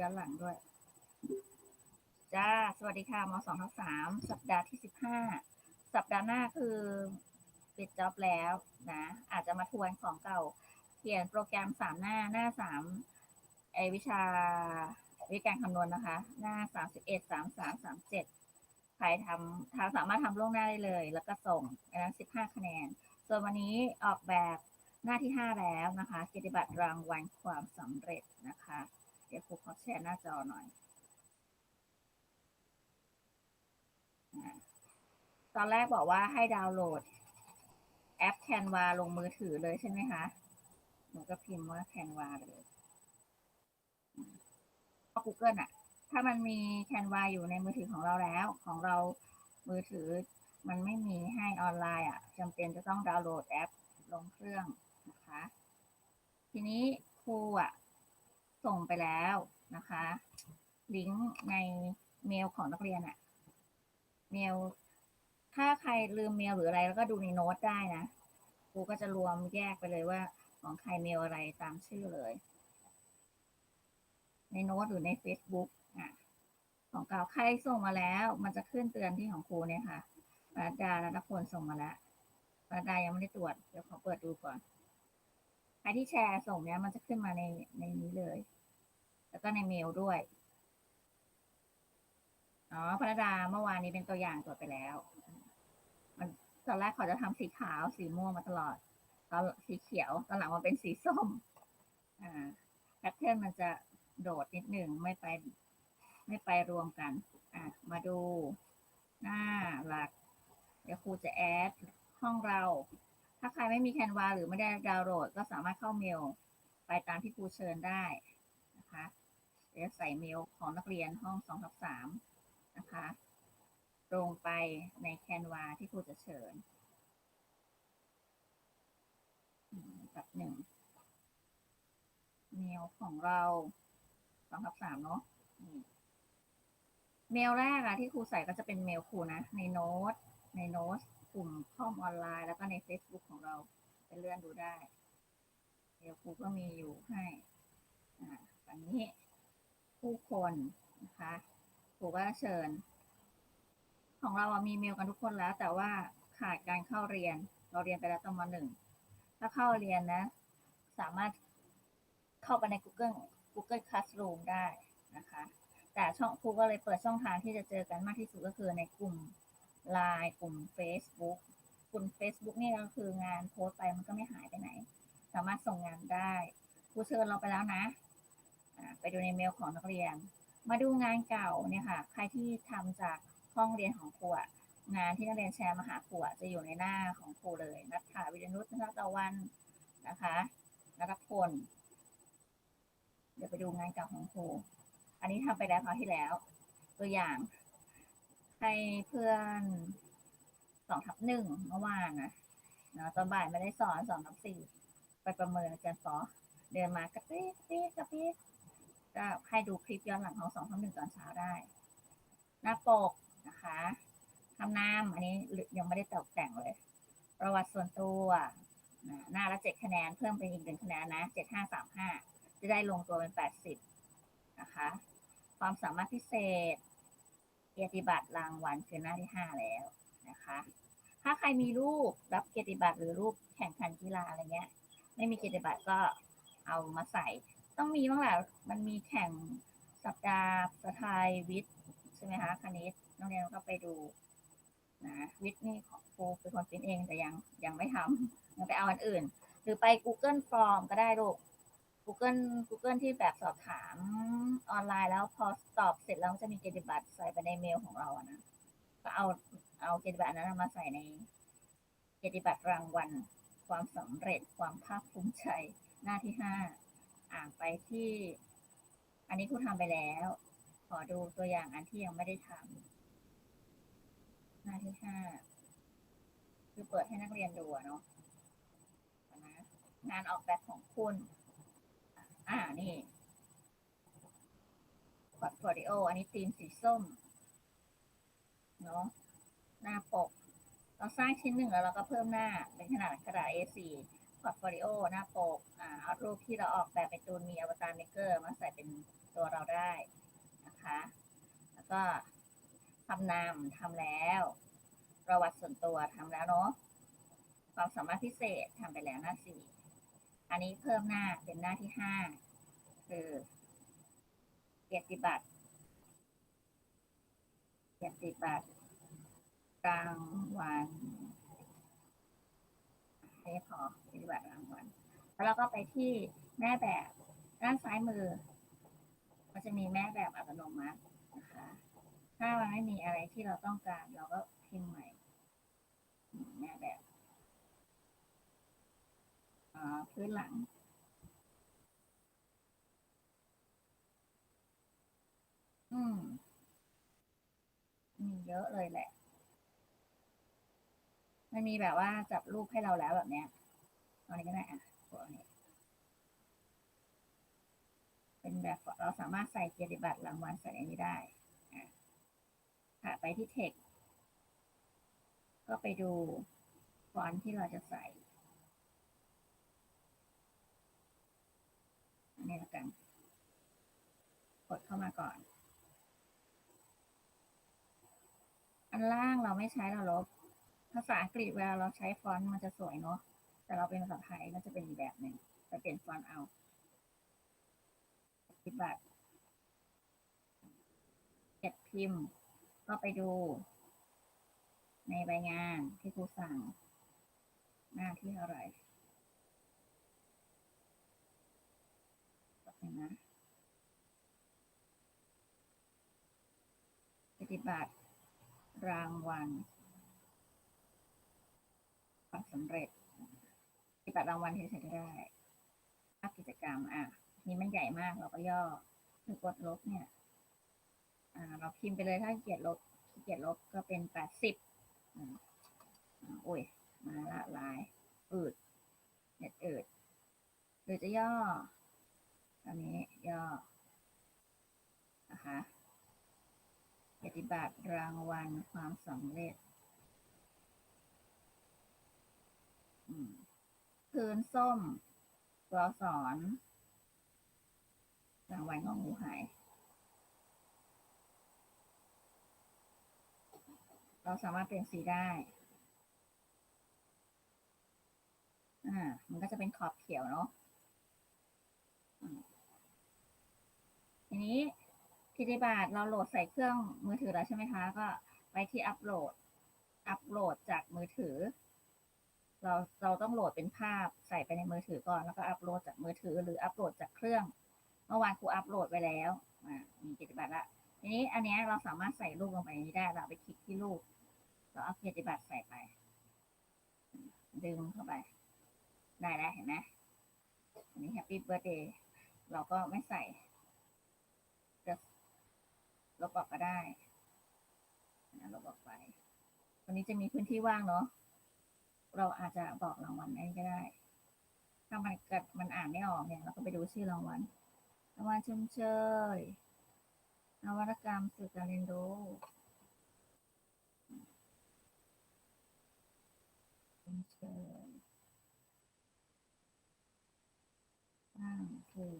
ย้อนหลังด้วย จ้า สวัสดีค่ะมสองทับสามสัปดาห์ที่สิบห้าสัปดาห์หน้าคือปิดจ็อบแล้วนะ อาจจะมาทวนของเก่า เขียนโปรแกรมสามหน้าหน้าสามไอวิชาวิการคำนวณนะคะ หน้าสามสิบเอ็ดสามสามสามเจ็ดใครทำทาสามารถทำล่วงหน้าได้เลย แล้วก็ส่งอันนั้นสิบห้าคะแนน ส่วนวันนี้ออกแบบหน้าที่ห้าแล้วนะคะกิบัตรรางวัลความสำเร็จนะคะ เดี๋ยวครูขอแชร์หน้าจอหน่อย ตอนแรกบอกว่าให้ดาวน์โหลด แอป Canva ลงมือถือเลยใช่ไหมคะ หนูก็พิมพ์ว่า Canva เลยเพราะ Google อะถ้ามันมี Canva อยู่ในมือถือของเราแล้ว ของเรามือถือมันไม่มีให้ออนไลน์อะจำเป็นจะต้องดาวน์โหลดแอปลงเครื่องนะคะ ทีนี้ครูอะ ส่งไปแล้วนะคะ ลิงก์ในเมลของนักเรียนอะเมล ถ้าใครลืมเมลหรืออะไร แล้วก็ดูในโน้ตได้นะครูก็จะรวมแยกไปเลยว่า ของใครเมลอะไรตามชื่อเลย ในโน้ตหรือใน Facebook อะของเก่าใครส่งมาแล้ว มันจะขึ้นเตือนที่ของครูเนี่ยค่ะปรัดดาและนพลส่งมาแล้วปรัดดายังไม่ได้ตรวจ เดี๋ยวขอเปิดดูก่อน ใครที่แชร์ส่งเนี้ยมันจะขึ้นมาในในนี้เลย แล้วก็ในเมลด้วยอ๋อพระดาเมื่อวานนี้เป็นตัวอย่างตรวจไปแล้ว มันตอนแรกเขาจะทำสีขาวสีม่วงมาตลอด ตอนสีเขียว ตอนหลังมันเป็นสีส้ม อ่าแพทเทิร์นมันจะโดดนิดหนึ่งไม่ไป ไม่ไปรวมกัน อะมาดูหน้าหลัก เดี๋ยวครูจะแอดห้องเรา ถ้าใครไม่มีแคนวาหรือไม่ได้ดาวน์โหลด ก็สามารถเข้าเมล ไปตามที่ครูเชิญได้นะคะเดี๋ยวใส่เมลของนักเรียนห้องสองทับสามนะคะลงไปในแคนวาที่ครูจะเชิญกับหนึ่งเมลของเราสองทับสามเนาะเมลแรกอะที่ครูใส่ก็จะเป็นเมลครูนะ ในโน้ต ในโน้ตกลุ่มข้อมออนไลน์ แล้วก็ใน Facebook ของเราไปเลื่อนดูได้เมลครูก็มีอยู่ให้อันนี้ผู้คนนะคะครูก็เชิญ ของเราอะมีเมลกันทุกคนแล้ว แต่ว่าขาดการเข้าเรียน เราเรียนไปแล้วตอนมหนึ่งถ้าเข้าเรียนนะ สามารถเข้าไปใน Google Google Classroom ได้นะคะ แต่ช่องครูก็เลยเปิดช่องทางที่จะเจอกันมากที่สุดก็คือในกลุ่ม Line กลุ่ม Facebook กลุ่ม Facebook นี่ก็คืองานโพสต์ไปมันก็ไม่หายไปไหน สามารถส่งงานได้ครูเชิญเราไปแล้วนะอ่าไปดูในเมลของนักเรียน มาดูงานเก่าเนี่ยค่ะ ใครที่ทำจากห้องเรียนของครูงานที่นักเรียนแชร์มาหาครูจะอยู่ในหน้าของครูเลยนัทธาวิรนุชนัทตะวันนะคะนัทพลเดี๋ยวไปดูงานเก่าของครู อันนี้ทำไปแล้วคราวที่แล้ว ตัวอย่าง ให้เพื่อนสองทับหนึ่งเมื่อวานนะนะตอนบ่ายไม่ได้สอนสองทับสี่ไปประเมินอาจารย์ฟอเดินมากระปิ๊บปิ๊บกระปิ๊บก็ให้ดูคลิปย้อนหลังของสองทับหนึ่งตอนเช้าได้ หน้าปกนะคะทำนามอันนี้ยังไม่ได้ตกแต่งเลย ประวัติส่วนตัวหน้าละเจ็ดคะแนนเพิ่มเป็นอีกหนึ่งคะแนนนะเจ็ดห้าสามห้าจะได้ลงตัวเป็นแปดสิบนะคะ ความสามารถพิเศษ เกียรติบัตรรางวัลคือหน้าที่ห้าแล้วนะคะ ถ้าใครมีรูปรับเกียรติบัตรหรือรูปแข่งขันกีฬาอะไรเงี้ย ไม่มีเกียรติบัตรก็เอามาใส่ ต้องมีบ้างแหละมันมีแข่งสัปดาห์สไทยวิทย์ใช่ไหมคะคณิตน้องเรียนก็ไปดูนะวิทย์นี่ของครูเป็นคนเป็นเองแต่ยังยังไม่ทำยังไปเอาอันอื่น หรือไป Google Form ก็ได้ลูก Google Google ที่แบบสอบถามออนไลน์แล้วพอตอบเสร็จแล้วจะมีเกียรติบัตรใส่ไปในเมลของเราอะนะ ก็เอาเอาเกียรติบัตรนั้นมาใส่ในเกียรติบัตรรางวัล ความสำเร็จความภาคภูมิใจหน้าที่ห้าอ่านไปที่ อันนี้ครูทำไปแล้ว ขอดูตัวอย่างอันที่ยังไม่ได้ทำหน้าที่ห้าคือเปิดให้นักเรียนดูเนาะนะงานออกแบบของคุณ อ่า นี่พอร์ตโฟลิโอ อันนี้ธีมสีส้ม เนาะ หน้าปก เราสร้างชิ้นหนึ่งแล้วเราก็เพิ่มหน้า เป็นขนาดกระดาษ A4 พออร์ตโฟลิโอ หน้าปก อ่า เอารูปที่เราออกแบบเป็นตูนมีอวตารเมเกอร์มาใส่เป็นตัวเราได้นะคะ แล้วก็ทำนามทำแล้ว ประวัติส่วนตัวทำแล้วเนาะ ความสามารถพิเศษทำไปแล้วหน้าสี่ อันนี้เพิ่มหน้าเป็นหน้าที่ห้าคือเกียรติบัตรเกียรติบัตรรางวัลให้พอเกียรติบัตรรางวัลแล้วเราก็ไปที่แม่แบบด้านซ้ายมือก็จะมีแม่แบบอัตโนมัตินะคะ ถ้ามันไม่มีอะไรที่เราต้องการ เราก็พิมพ์ใหม่ แม่แบบ พื้นหลัง อืมมีเยอะเลยแหละ มันมีแบบว่าจับรูปให้เราแล้วแบบเนี้ยอนนี้ก็ได้อะตัวนี้เป็นแบบเราสามารถใส่เกียรติบัตรรางวัลใส่ในนี้ได้อะค่ะไปที่ text ก็ไปดูฟอนต์ที่เราจะใส่ อันนี้ละกัน กดเข้ามาก่อน อันล่างเราไม่ใช้เราลบ ภาษาอังกฤษเวลาเราใช้ฟอนต์มันจะสวยเนาะ แต่เราเป็นภาษาไทยก็จะเป็นอีกแบบหนึ่งไปเปลี่ยนฟอนต์เอาปฏิบัติเก็บพิมพ์ ก็ไปดู ในใบงานที่ครูสั่ง หน้าที่เท่าไหร่ก็เป็ นะปฏิบัติรางวัลความสำเร็จปฏิบัติรางวัลที่ใช้ก็ได้ภาพกิจกรรมอะนี่มันใหญ่มากเราก็ย่อคือกดลบเนี่ย อ่า เราพิมพ์ไปเลยถ้าเกียจลบเกียจลบก็เป็นแปดสิบอ่าอ่าโอ้ย มาละลายอืดเน็ตอืดหรือจะย่อ อันนี้ย่อนะคะปฏิบัติรางวัลความสำเร็จอืนส้มตัวสอนรางวัลของงูหายเราสามารถเปลี่ยนสีได้อ่ามันก็จะเป็นขอบเขียวเนาะอืมที นี้กิจบัตรเราโหลดใส่เครื่องมือถือแล้วใช่ไหมคะ ก็ไปที่อัปโหลด อัปโหลดจากมือถือ เราเราต้องโหลดเป็นภาพใส่ไปในมือถือก่อนแล้วก็อัปโหลดจากมือถือ หรืออัปโหลดจากเครื่อง เมื่อวานครูอัปโหลดไปแล้วอ่ามีกิจบัตรละทีนี้อันนี้เราสามารถใส่รูปลงไปในนี้ได้ เราไปคลิกที่รูป เราเอากิจบัตรใส่ไป ดึงเข้าไป ได้แล้วเห็นไหมอันนี้แฮปปี้เบิร์ดเดย์เราก็ไม่ใส่ ลบออกก็ได้ลบออกไปวันนี้จะมีพื้นที่ว่างเนาะเราอาจจะบอกรางวัลได้ก็ได้ ถ้ามันเกิดมันอ่านไม่ออกเนี่ยเราก็ไปดูชื่อรางวัลรางวัลชมเชยนวัตกรรมสื่อการเรียนรู้ชมเชยตั้งคือ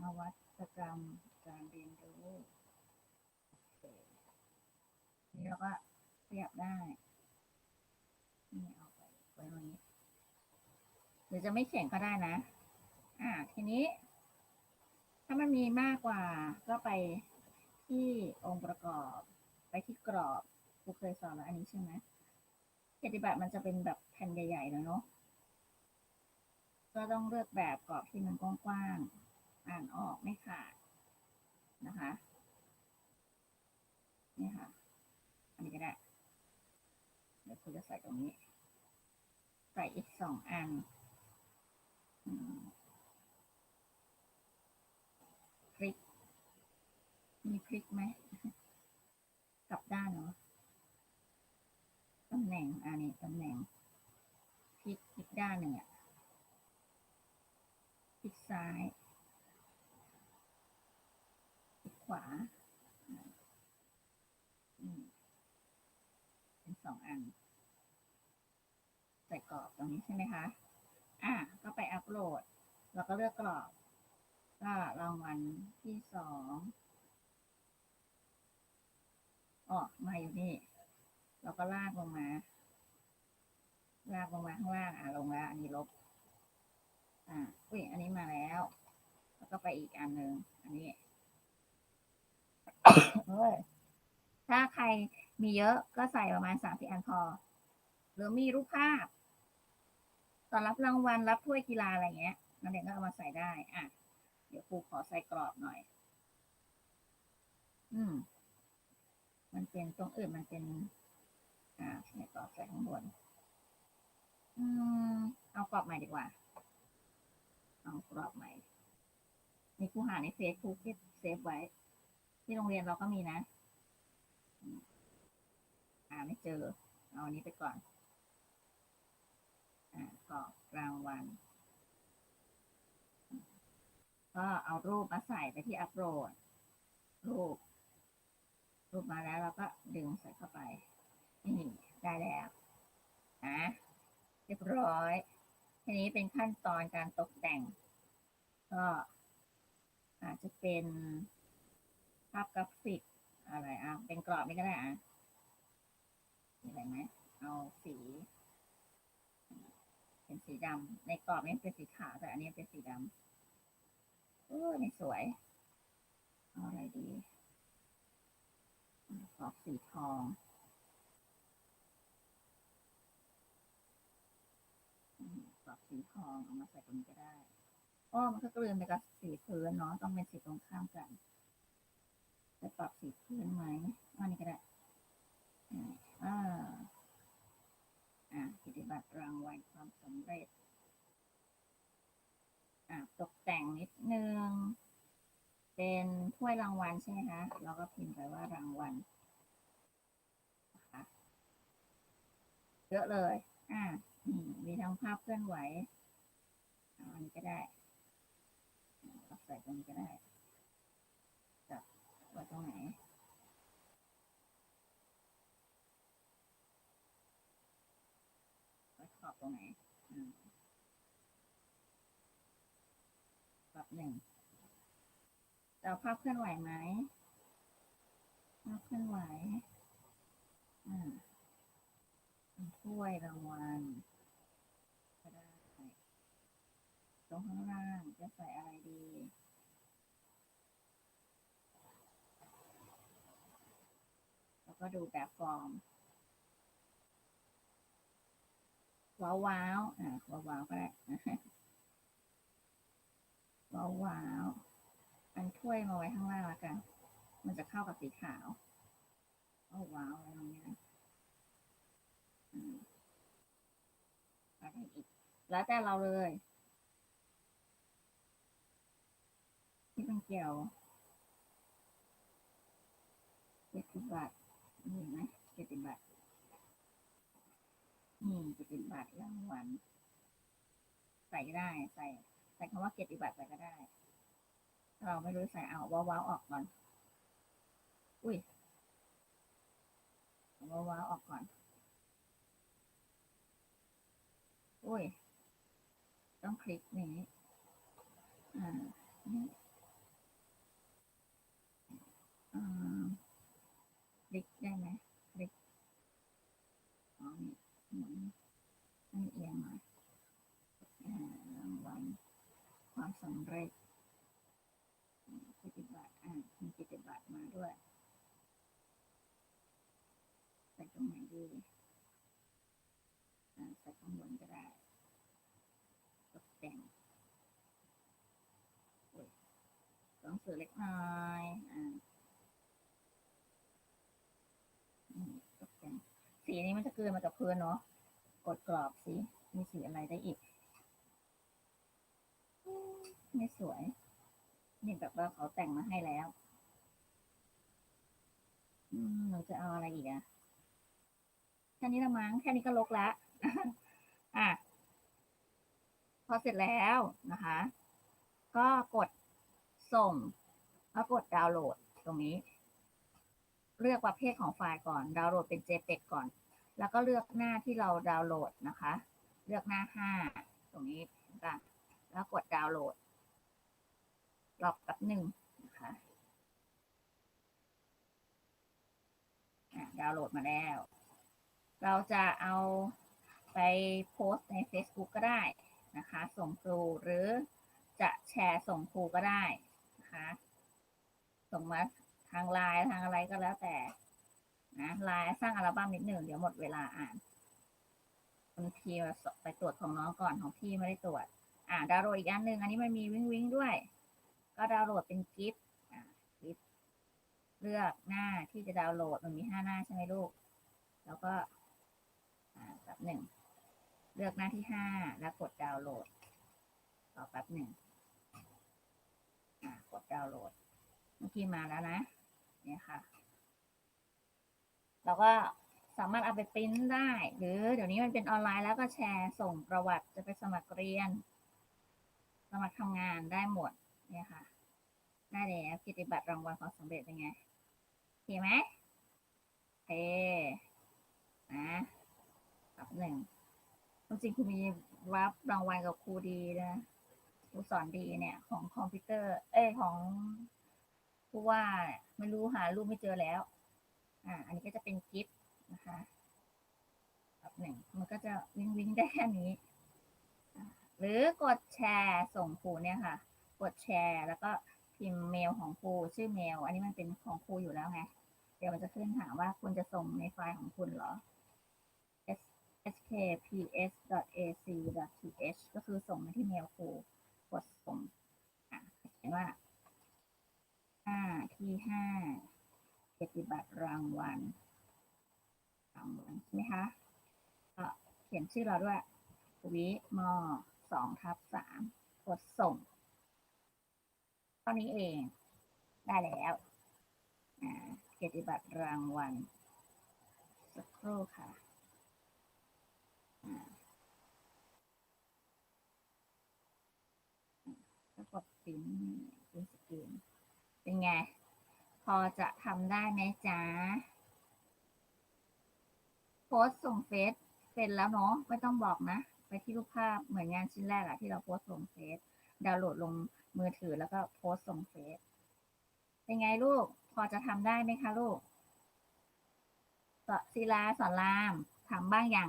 นวัตกรรมการเรียนรู้โอเค นี่เราก็ขยับได้ นี่เอาไปไว้ตรงนี้ หรือจะไม่เขียนก็ได้นะ อ่า ทีนี้ ถ้ามันมีมากกว่าก็ไปที่องค์ประกอบ ไปที่กรอบครูเคยสอนแล้วอันนี้ใช่ไหมปฏิบัติมันจะเป็นแบบแผ่นใหญ่ๆเลยเนาะ ก็ต้องเลือกแบบกรอบที่มันกว้างๆ อ่านออกไม่ขาดนะคะ นี่ค่ะ อันนี้ก็ได้ เดี๋ยวครูจะใส่ตรงนี้ ใส่อีกสองอันอืมคลิก มีคลิกไหมกลับด้านเนาะตำแหน่งอันนี้ตำแหน่งคลิกคลิกด้านหนึ่งอะคลิกซ้ายคลิกขวาอืมเป็นสองอัน ใส่ก รงนี้ใช่ไหมคะ อะก็ไปอัปโหลด แล้วก็เลือกกรอบ ก็รางวัลที่สองอ๋อมาอยู่นี่ เราก็ลากลงมา ลากลงมาข้างล่าง อะลงแล้วอันนี้ลบ อ่าอุ้ย อันนี้มาแล้ว แล้วก็ไปอีกอันหนึ่ง อันนี้เฮ้ยถ้าใครมีเยอะก็ใส่ประมาณสามสี่อันพอ หรือมีรูปภาพ ตอนรับรางวัลรับถ้วยกีฬาอะไรเงี้ยนักเรียนก็เอามาใส่ได้ อะ เดี๋ยวครูขอใส่กรอบหน่อย อืม มันเป็นตรงอื่นมันเป็น อ่าใส่กรอบใส่ข้างบน อืม เอากรอบใหม่ดีกว่า เอากรอบใหม่นี่ครูหาในเฟซครูเก็บเซฟไว้ ที่โรงเรียนเราก็มีนะอืมหาไม่เจอ เอาอันนี้ไปก่อน กรอบรางวัลก็เอารูปมาใส่ไปที่อัปโหลดรูป รูปมาแล้วเราก็ดึงใส่เข้าไป นี่ได้แล้วนะเรียบร้อย ทีนี้เป็นขั้นตอนการตกแต่ง ก็อาจจะเป็นภาพกราฟิกอะไรอะ เป็นกรอบนี่ก็ได้อะมีอะไรไหม เอาสี เป็นสีดำในกรอบนี้เป็นสีขาวแต่อันนี้เป็นสีดำเออนี่สวยเอาอะไรดีกรอบสีทองอืมกรอบสีทองเอามาใส่ตรงนี้ก็ได้อ้อมันก็กลืนไปกับสีพื้นเนาะต้องเป็นสีตรงข้ามกันจะปรับสีพื้นไหมอันนี้ก็ได้อ่าอ่าอ่า ปฏิบัติรางวัลความสำเร็จตกแต่งนิดนึง เป็นถ้วยรางวัลใช่ไหมคะเราก็พิมพ์ไปว่ารางวัลเยอะเลย อ่ามีทั้งภาพเคลื่อนไหวอันนี้ก็ได้เอาใส่ตรงนี้ก็ได้จับไว้ตรงไหน ไว้ขอบตรงไหนอืมปรับหนึ่งเอาภาพเคลื่อนไหวไหมภาพเคลื่อนไหวอ่าถ้วยรางวัลก็ได้ตรงข้างล่างจะใส่อะไรดีแล้วก็ดูแบบฟอร์ม ว้าวว้าวอ่าว้าวว้าวก็ได้ว้าวว้าวอันถ้วยมาไว้ข้างล่างแล้วกัน มันจะเข้ากับสีขาวว้าวว้าวอะไรอย่างเงี้ยนะอืมอะไรอีก แล้วแต่เราเลยที่เป็นเกี่ยวเกียรติบัตรมีไหมเกียรติบัตร นี่เกียรติบัตรรางวัลใส่ก็ได้ ใส่ ใส่คำว่าเกียรติบัตรไปก็ได้เราไม่รู้ใส่เอาว้าวว้าออกก่อน อุ้ยว้าวว้าออกก่อน อุ้ย ต้องคลิกนี้ อ่านี่อ่าคลิกได้ไหมคลิกอ๋อนี่หมุน ให้เอียงหน่อยอ่ารางวัลความสำเร็จปฏิบัติอ่ามีปฏิบัติมาด้วยใส่ตรงไหนดีใส่ข้างบนก็ได้ตกแต่งหนังสือเล็กน้อยอ่าตกแต่งสีนี้มันจะเกินมากับพื้นเนาะ กดกรอบสิมีสีอะไรได้อีก ไม่สวย นี่แบบว่าเขาแต่งมาให้แล้วอืมหนูจะเอาอะไรอีกอะแค่นี้ละมั้ง แค่นี้ก็ลกละอะ พอเสร็จแล้วนะคะ ก็กดส่งแล้วกดดาวน์โหลดตรงนี้ เลือกประเภทของไฟล์ก่อน ดาวน์โหลดเป็น JPEG ก่อน แล้วก็เลือกหน้าที่เราดาวน์โหลดนะคะ เลือกหน้าห้าตรงนี้นะแล้วกดดาวน์โหลดรอบแป๊บหนึ่งนะคะอะดาวน์โหลดมาแล้ว เราจะเอาไปโพสต์ใน Facebook ก็ได้นะคะ ส่งครูหรือจะแชร์ส่งครูก็ได้นะคะ ส่งมาทางไลน์ทางอะไรก็แล้วแต่ นะไลน์สร้างอัลบั้มนิดหนึ่งเดี๋ยวหมดเวลาอ่านบางทีไปตรวจของน้องก่อนของพี่ไม่ได้ตรวจ อ่าดาวน์โหลดอีกอันหนึ่งอันนี้มันมีวิงวิงด้วย ก็ดาวน์โหลดเป็นกิฟต์อ่ากิฟต์เลือกหน้าที่จะดาวน์โหลดมันมีห้าหน้าใช่ไหมลูก แล้วก็ อ่าแป๊บหนึ่งเลือกหน้าที่ห้าแล้วกดดาวน์โหลดรอแป๊บหนึ่งอ่ากดดาวน์โหลดเมื่อกี้มาแล้วนะ เนี่ยค่ะ เราก็สามารถเอาไปปริ้นได้ หรือเดี๋ยวนี้มันเป็นออนไลน์แล้วก็แชร์ส่งประวัติจะไปสมัครเรียน สมัครทำงานได้หมดเนี่ยค่ะ ได้แล้วกิจบัตรรางวัลความสำเร็จเป็นไงโอเคไหมโอเคนะรับหนึ่งควจริงคุณมีรับรางวัลกับครูดีนะครูสอนดีเนี่ย ของคอมพิวเตอร์ เอ้ยของผู้ว่าไม่รู้หารูปไม่เจอแล้ว อ่า อันนี้ก็จะเป็นกิฟต์นะคะแบบหนึ่งมันก็จะวิงวิงได้แค่นี้ หรือกดแชร์ส่งครูเนี่ยค่ะ กดแชร์ แล้วก็พิมพ์เมลของครูชื่อเมล อันนี้มันเป็นของครูอยู่แล้วไง เดี๋ยวมันจะขึ้นถามว่าคุณจะส่งในไฟล์ของคุณเหรอ skps.ac.th ก็คือส่งมาที่เมลครูกดส่งอะเขียนว่าห้าที่ห้า กียรติบัตรรางวัลรางวัลใช่ไหมคะก็เขียนชื่อเราด้วยวิมอสองทับสามกดส่งเท่านี้เองได้แล้วอ่าเกียรติบัตรรางวัลสักครู่ค่ะอ่ากดปิ้นปิ้นสกรีนเป็นไง พอจะทำได้ไหมจ๊ะโพสส่งเฟซเป็นแล้วเนาะไม่ต้องบอกนะ ไปที่รูปภาพเหมือนงานชิ้นแรกอะที่เราโพสส่งเฟซดาวน์โหลดลงมือถือแล้วก็โพสส่งเฟซเป็นไงลูก พอจะทำได้ไหมคะลูกสศิลาสอนรามทำบ้างยัง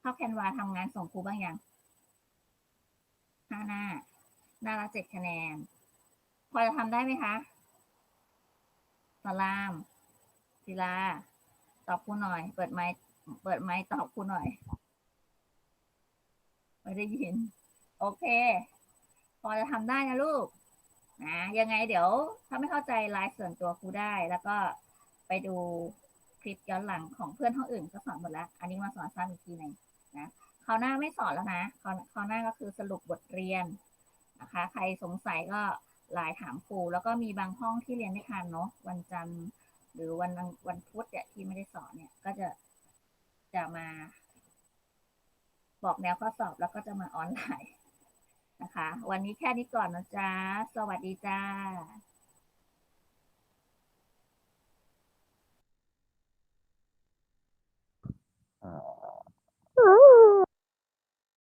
เข้าแคนวาทำงานส่งครูบ้างยังห้าหน้าหน้าละเจ็ดคะแนน พอจะทำได้ไหมคะ สอนรามศิลา ตอบครูหน่อย เปิดไมค์เปิดไมค์ตอบครูหน่อย ไม่ได้ยิน โอเค พอจะทำได้นะลูกนะยังไงเดี๋ยว ถ้าไม่เข้าใจไลฟ์ส่วนตัวครูได้ แล้วก็ไปดูคลิปย้อนหลังของเพื่อนห้องอื่นก็สอนหมดแล้ว อันนี้มาสอนซ้ำอีกทีหนึ่งนะคราวหน้าไม่สอนแล้วนะคราวคราวหน้าก็คือสรุปบทเรียนนะคะ ใครสงสัยก็ ไลน์ถามครู แล้วก็มีบางห้องที่เรียนไม่ทันเนาะวันจันทร์หรือวันวันพุธเนี่ยที่ไม่ได้สอนเนี่ย ก็จะจะมา บอกแนวข้อสอบแล้วก็จะมาออนไลน์นะคะ วันนี้แค่นี้ก่อนนะจ๊ะ สวัสดีจ้าอ่า